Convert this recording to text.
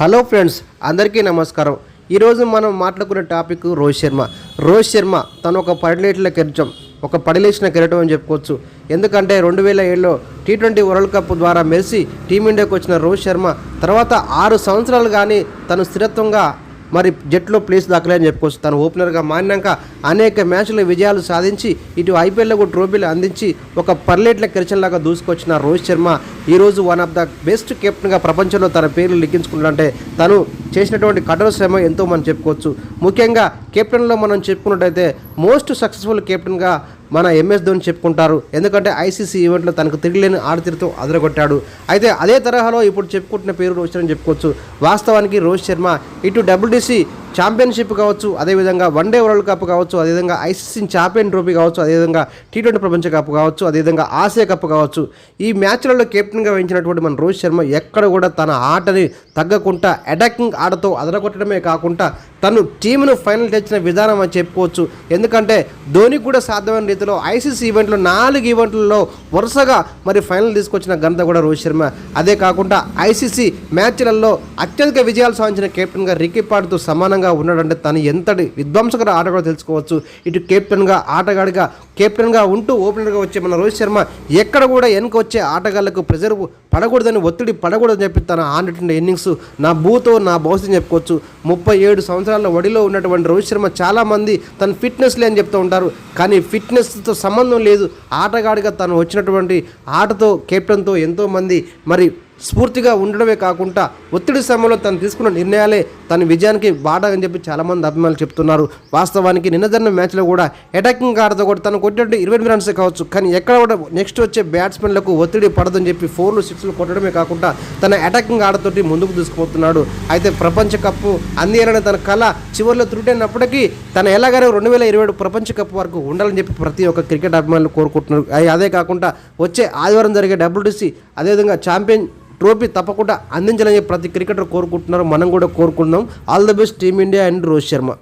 Hello friends అందరికీ నమస్కారం. ఈరోజు మనం మాట్లాడుకునే టాపిక్ రోహిత్ శర్మ. రోహిత్ శర్మ తను ఒక పడిలేట్ల కెరటం ఒక పడిలేసిన కెరటం అని చెప్పుకోవచ్చు. ఎందుకంటే రెండు వేల ఏడులో టీ ట్వంటీ వరల్డ్ కప్ ద్వారా మెరిసి టీమిండియాకు వచ్చిన రోహిత్ శర్మ తర్వాత ఆరు సంవత్సరాలు కానీ తను స్థిరత్వంగా మరి జట్లో ప్లేస్ దాఖలేని చెప్పుకోవచ్చు. తను ఓపెనర్గా మారినాక అనేక మ్యాచ్ల విజయాలు సాధించి ఇటు ఐపీఎల్లో కూడా ట్రోఫీలు అందించి ఒక పర్లేట్ల కెరచంలాగా దూసుకొచ్చిన రోహిత్ శర్మ ఈరోజు వన్ ఆఫ్ ద బెస్ట్ కెప్టెన్గా ప్రపంచంలో తన పేర్లు లిఖించుకున్నాడంటే తను చేసినటువంటి కఠోర శ్రమ ఎంతో మనం చెప్పుకోవచ్చు. ముఖ్యంగా కెప్టెన్లో మనం చెప్పుకున్నట్టయితే మోస్ట్ సక్సెస్ఫుల్ కెప్టెన్గా మన ఎంఎస్ ధోని చెప్పుకుంటారు. ఎందుకంటే ఐసీసీ ఈవెంట్లో తనకు తిరిగిలేని ఆడతీరుతో అదరగొట్టాడు. అయితే అదే తరహాలో ఇప్పుడు చెప్పుకుంటున్న పేరు రోహిత్ శర్మ చెప్పుకోవచ్చు. వాస్తవానికి రోహిత్ శర్మ ఇటు డబ్ల్యూడీసీ ఛాంపియన్షిప్ కావచ్చు అదేవిధంగా వన్డే వరల్డ్ కప్ కావచ్చు అదేవిధంగా ఐసీసీ ఛాంపియన్ ట్రోఫీ కావచ్చు అదేవిధంగా టీ ట్వంటీ ప్రపంచ కప్ కావచ్చు అదేవిధంగా ఆసియా కప్ కావచ్చు. ఈ మ్యాచ్లలో కెప్టెన్గా వహించినటువంటి మన రోహిత్ శర్మ ఎక్కడ కూడా తన ఆటని తగ్గకుండా అటాకింగ్ ఆటతో అదరగొట్టడమే కాకుండా తను టీమును ఫైనల్ తెచ్చిన విధానం అని చెప్పుకోవచ్చు. ఎందుకంటే ధోని కూడా సాధ్యమైన రీతిలో ఐసీసీ ఈవెంట్లో నాలుగు ఈవెంట్లలో వరుసగా మరి ఫైనల్ తీసుకొచ్చిన ఘనత కూడా రోహిత్ శర్మ. అదే కాకుండా ఐసీసీ మ్యాచ్లలో అత్యధిక విజయాలు సాధించిన కెప్టెన్గా రికీ పాడుతూ సమానంగా ఉన్నాడంటే తను ఎంతటి విధ్వంసకర ఆట కూడా తెలుసుకోవచ్చు. ఇటు కెప్టెన్గా ఆటగాడిగా కెప్టెన్గా ఉంటూ ఓపెనర్గా వచ్చే మన రోహిత్ శర్మ ఎక్కడ కూడా వెనక వచ్చే ఆటగాళ్ళకు ప్రెజర్ పడకూడదని ఒత్తిడి పడకూడదని చెప్పి తన ఆడినటువంటి ఇన్నింగ్స్ నా భూతో నా భవిష్యత్తు చెప్పుకోవచ్చు. ముప్పై ఏడు సంవత్సరాల వడిలో ఉన్నటువంటి రోహిత్ శర్మ చాలామంది తన ఫిట్నెస్ లేని చెప్తూ ఉంటారు. కానీ ఫిట్నెస్తో సంబంధం లేదు. ఆటగాడిగా తను వచ్చినటువంటి ఆటతో కెప్టెన్తో ఎంతోమంది మరి స్ఫూర్తిగా ఉండడమే కాకుండా ఒత్తిడి సమయంలో తను తీసుకున్న నిర్ణయాలే తన విజయానికి బాట అని చెప్పి చాలామంది అభిమానులు చెప్తున్నారు. వాస్తవానికి నిన్న జరిగిన మ్యాచ్లో కూడా అటాకింగ్ ఆటతో కూడా తను కొట్టినట్టు ఇరవై ఎనిమిది రన్స్ కావచ్చు. కానీ ఎక్కడ కూడా నెక్స్ట్ వచ్చే బ్యాట్స్మెన్లకు ఒత్తిడి పడదని చెప్పి ఫోర్లు సిక్స్లు కొట్టడమే కాకుండా తన అటాకింగ్ ఆడతోటి ముందుకు తీసుకుపోతున్నాడు. అయితే ప్రపంచ కప్పు అందియాలనే తన కళ చివరిలో త్రుటైనప్పటికీ తన ఎలాగైనా రెండు వేల ఇరవై ఏడు ప్రపంచ కప్ వరకు ఉండాలని చెప్పి ప్రతి ఒక్క క్రికెట్ అభిమానులు కోరుకుంటున్నారు. అదే కాకుండా వచ్చే ఆదివారం జరిగే డబ్ల్యూటీసీ అదేవిధంగా ఛాంపియన్ ట్రోఫీ తప్పకుండా అందించాలని ప్రతి క్రికెటర్ కోరుకుంటున్నారు. మనం కూడా కోరుకుంటున్నాం. All the best team India and Rohit Sharma.